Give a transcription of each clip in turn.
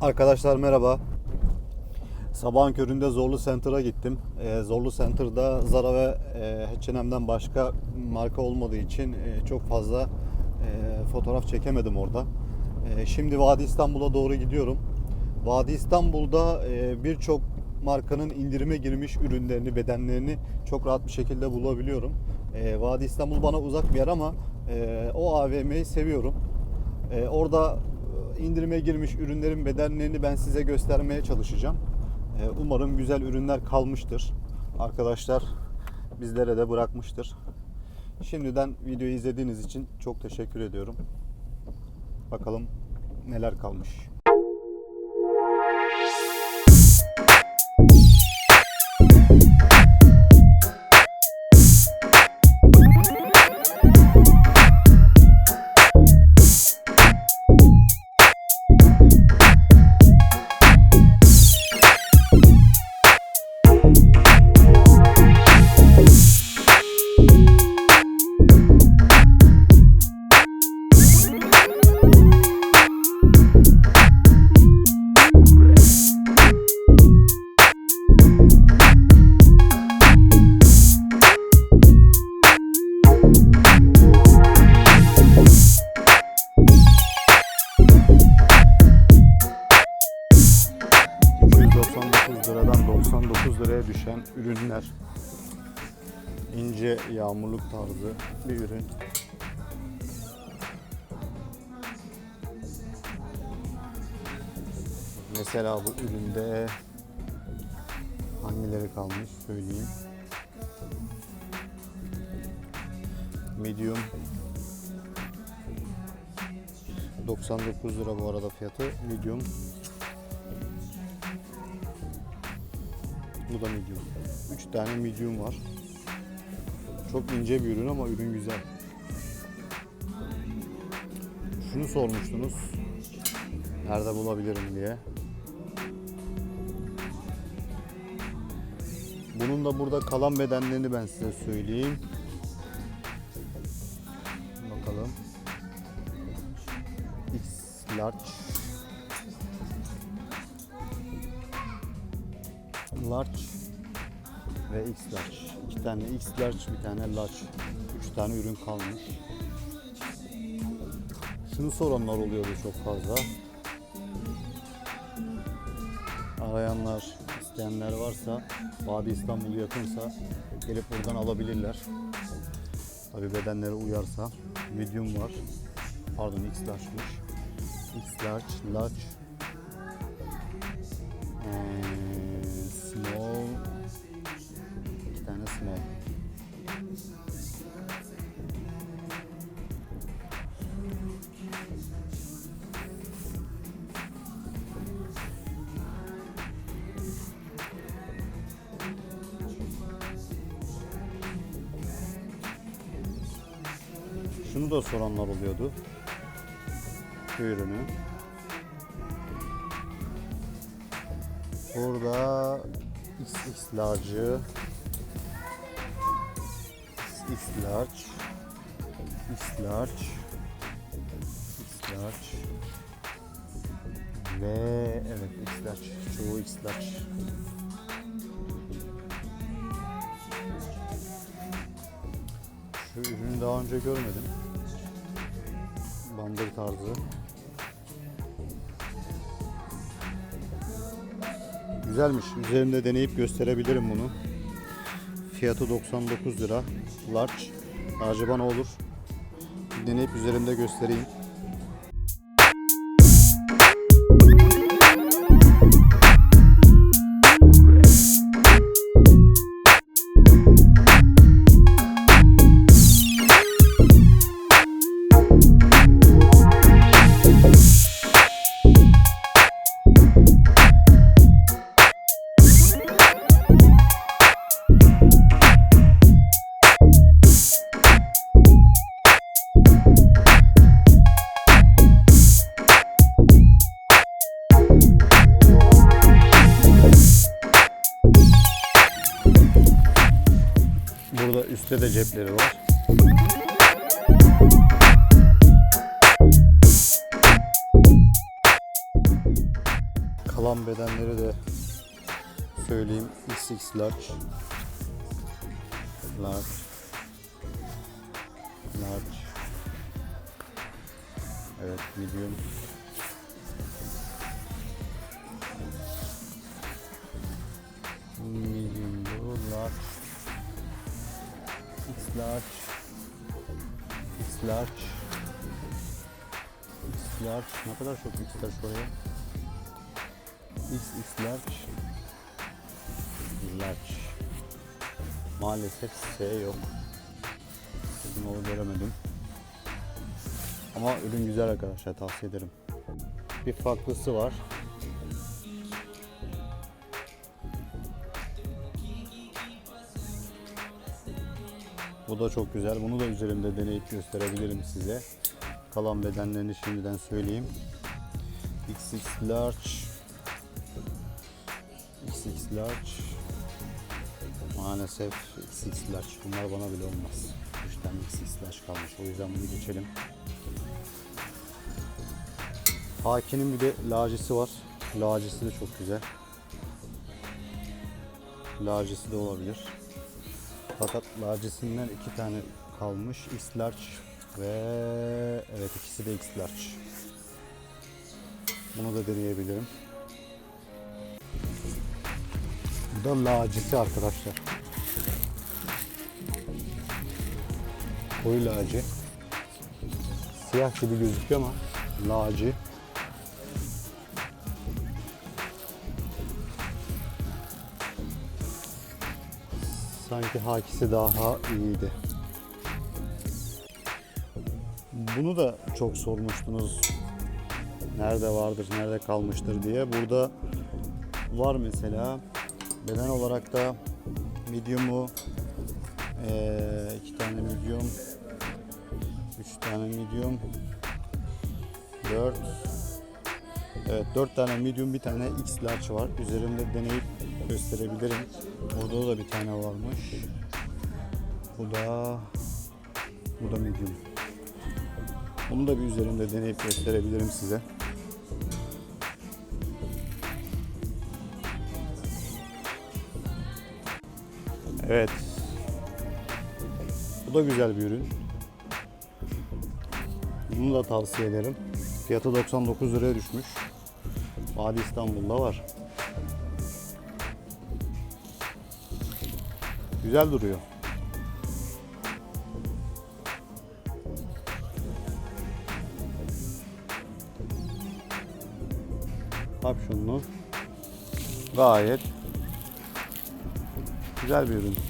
Arkadaşlar merhaba. Sabahın köründe Zorlu Center'a gittim. Ee, Zorlu Center'da Zara ve e, H&M'den başka marka olmadığı için e, çok fazla e, fotoğraf çekemedim orada. E, şimdi Vadi İstanbul'a doğru gidiyorum. Vadi İstanbul'da e, birçok markanın indirime girmiş ürünlerini, bedenlerini çok rahat bir şekilde bulabiliyorum. E, Vadi İstanbul bana uzak bir yer ama e, o AVM'yi seviyorum. E, orada indirime girmiş ürünlerin bedenlerini ben size göstermeye çalışacağım. Ee, Umarım güzel ürünler kalmıştır. Arkadaşlar bizlere de bırakmıştır. Şimdiden videoyu izlediğiniz için çok teşekkür ediyorum. Bakalım neler kalmış. 99 liraya düşen ürünler. ince yağmurluk tarzı bir ürün. Mesela bu üründe hangileri kalmış söyleyeyim. Medium 99 lira bu arada fiyatı. Medium Bu da medium. 3 tane medium var. Çok ince bir ürün ama ürün güzel. Şunu sormuştunuz. Nerede bulabilirim diye. Bunun da burada kalan bedenlerini ben size söyleyeyim. Bakalım. X large. İki tane X large, bir tane large. Üç tane ürün kalmış. Şunu soranlar oluyordu çok fazla. Arayanlar, isteyenler varsa, Vadi İstanbul yakınsa gelip buradan alabilirler. Tabi bedenleri uyarsa. Medium var. Pardon X large'mış. X large, large, Şunu da soranlar oluyordu. Şu ürünü. Burada XX large'ı large X large X large ve evet X large çoğu X large şu ürünü daha önce görmedim bandır tarzı Güzelmiş. Üzerinde deneyip gösterebilirim bunu. Fiyatı 99 lira. Large. Acaba ne olur? Deneyip üzerimde göstereyim. Üstte de cepleri var. Kalan bedenleri de söyleyeyim. XX large. Large. Large. Evet medium. Large. X large. X large. Ne kadar çok X large oraya. X X large. Large. Maalesef S yok. Bugün onu göremedim. Ama ürün güzel arkadaşlar tavsiye ederim. Bir farklısı var. Bu da çok güzel. Bunu da üzerimde deneyip gösterebilirim size. Kalan bedenlerini şimdiden söyleyeyim. XX large XX large Maalesef XX large. Bunlar bana bile olmaz. 3 tane XX large kalmış. O yüzden bunu geçelim. Haki'nin bir de lacisi var. Lacisi de çok güzel. Lacisi de olabilir. Fakat lacisinden iki tane kalmış. X large ve evet ikisi de X large. Bunu da deneyebilirim. Bu da lacisi arkadaşlar. Koyu laci. Siyah gibi gözüküyor ama laci. Sanki hakisi daha iyiydi. Bunu da çok sormuştunuz. Nerede vardır, nerede kalmıştır diye. Burada var mesela. Beden olarak da medium'u eee, iki tane medium, üç tane medium, dört, evet dört tane medium, bir tane X large var. Üzerimde deneyip gösterebilirim. Orada da bir tane varmış. Bu da bu da medium. Bunu da bir üzerimde deneyip gösterebilirim size. Evet. Bu da güzel bir ürün. Bunu da tavsiye ederim. Fiyatı 99 liraya düşmüş. Vadi İstanbul'da var. Güzel duruyor. Kapşonlu. Gayet güzel bir ürün.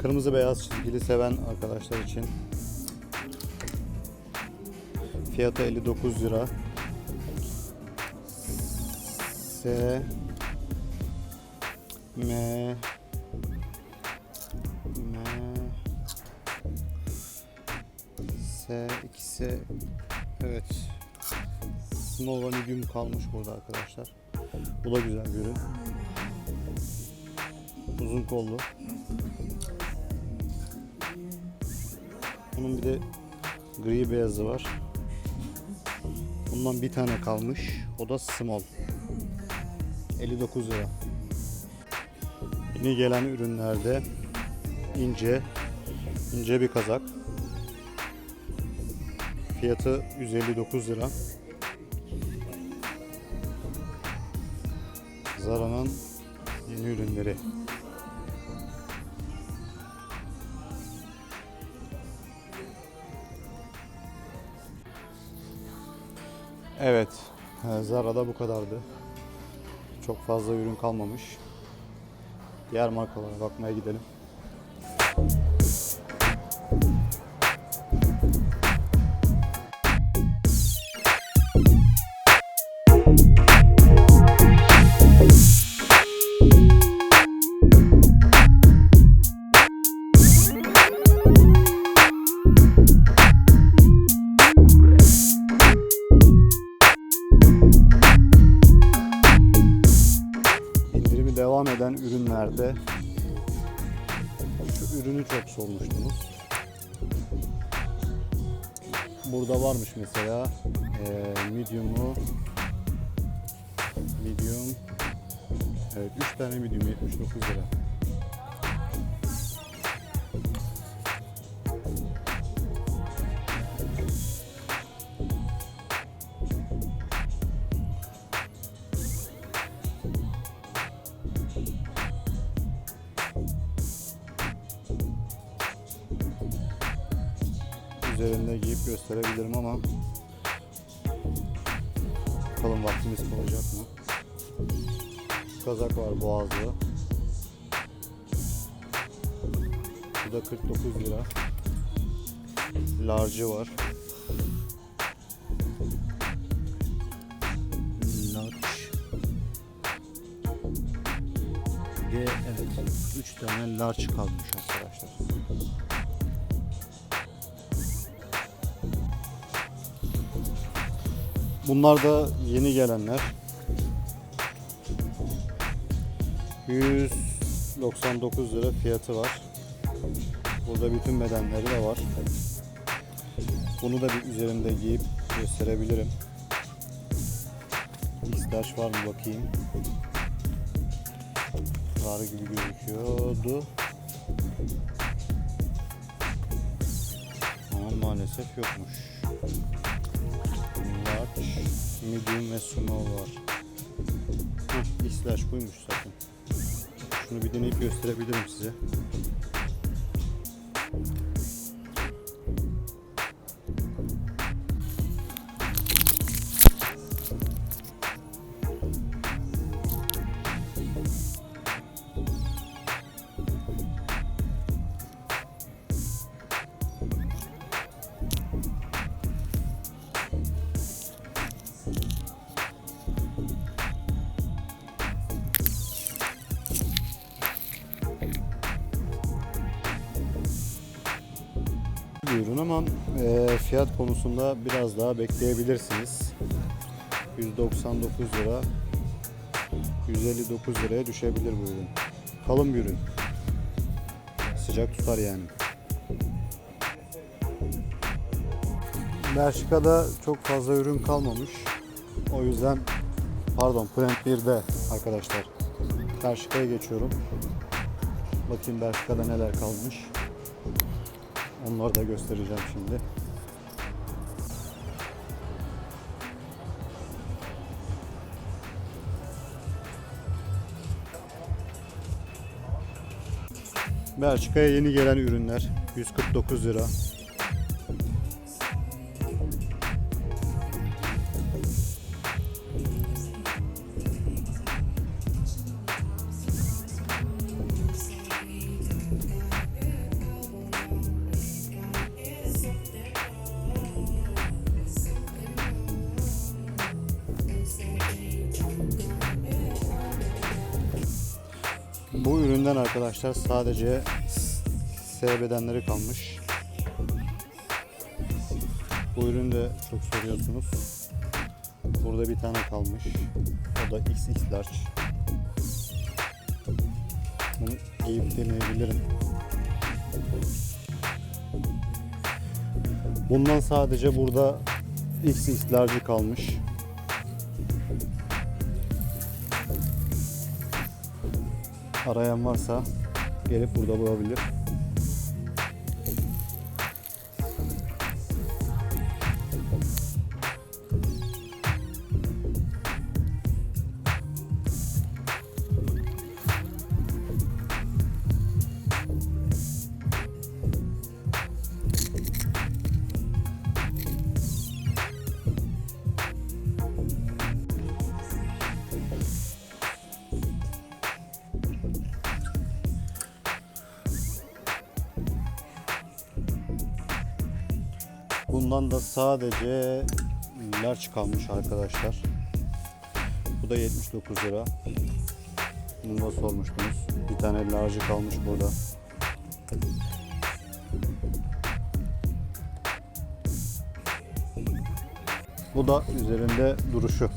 Kırmızı beyaz çizgili seven arkadaşlar için fiyatı 59 lira. S M M S ikisi evet Small ve kalmış burada arkadaşlar. Bu da güzel bir ürün. Uzun kollu. Bunun bir de gri beyazı var. Bundan bir tane kalmış. O da small. 59 lira. Yeni gelen ürünlerde ince ince bir kazak. Fiyatı 159 lira. Zara'nın yeni ürünleri. Evet, e, Zara'da bu kadardı. Çok fazla ürün kalmamış. Diğer markalara bakmaya gidelim. Tane medium 79 lira. üzerinde giyip gösterebilirim ama bakalım vaktimiz kalacak mı? Kazak var boğazlı. Bu da 49 lira. Large'ı var. Large. Ve evet 3 tane large kalmış arkadaşlar. Bunlar da yeni gelenler. 199 lira fiyatı var. Burada bütün bedenleri de var. Bunu da bir üzerinde giyip gösterebilirim. X-Large var mı bakayım. Var gibi gözüküyordu. Ama maalesef yokmuş. Large, medium ve small var. Heh, X-Large buymuş zaten. Şunu bir deneyip gösterebilirim size. Bir ürün ama e, fiyat konusunda biraz daha bekleyebilirsiniz. 199 lira 159 liraya düşebilir bu ürün. Kalın bir ürün. Sıcak tutar yani. Belçika'da çok fazla ürün kalmamış. O yüzden pardon Plant 1'de arkadaşlar. Belçika'ya geçiyorum. Bakayım Belçika'da neler kalmış. Onları da göstereceğim şimdi. Belçika'ya yeni gelen ürünler 149 lira. Bu üründen arkadaşlar sadece S bedenleri kalmış. Bu ürün de çok soruyorsunuz. Burada bir tane kalmış. O da XX large. Bunu giyip deneyebilirim. Bundan sadece burada XX large kalmış. Arayan varsa gelip burada bulabilir. Bundan da sadece large kalmış arkadaşlar. Bu da 79 lira. Bunu da sormuştunuz. Bir tane large kalmış burada. Bu da üzerinde duruşu.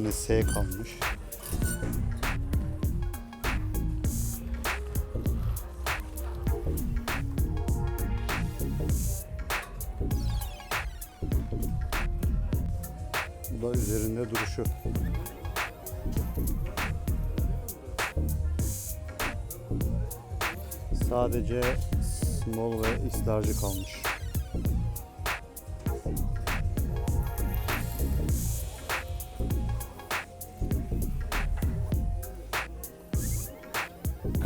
Tane S kalmış. Bu da üzerinde duruşu. Sadece small ve istarcı kalmış.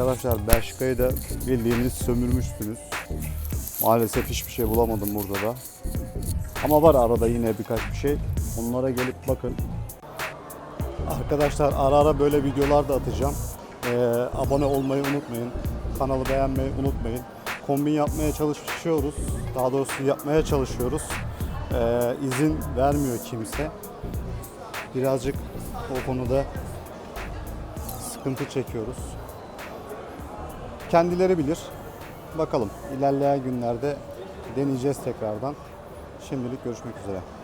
Arkadaşlar Belçika'yı da bildiğiniz sömürmüşsünüz. Maalesef hiçbir şey bulamadım burada da. Ama var arada yine birkaç bir şey. Onlara gelip bakın. Arkadaşlar ara ara böyle videolar da atacağım. Ee, abone olmayı unutmayın. Kanalı beğenmeyi unutmayın. Kombin yapmaya çalışıyoruz. Daha doğrusu yapmaya çalışıyoruz. Ee, izin vermiyor kimse. Birazcık o konuda sıkıntı çekiyoruz. Kendileri bilir. Bakalım ilerleyen günlerde deneyeceğiz tekrardan. Şimdilik görüşmek üzere.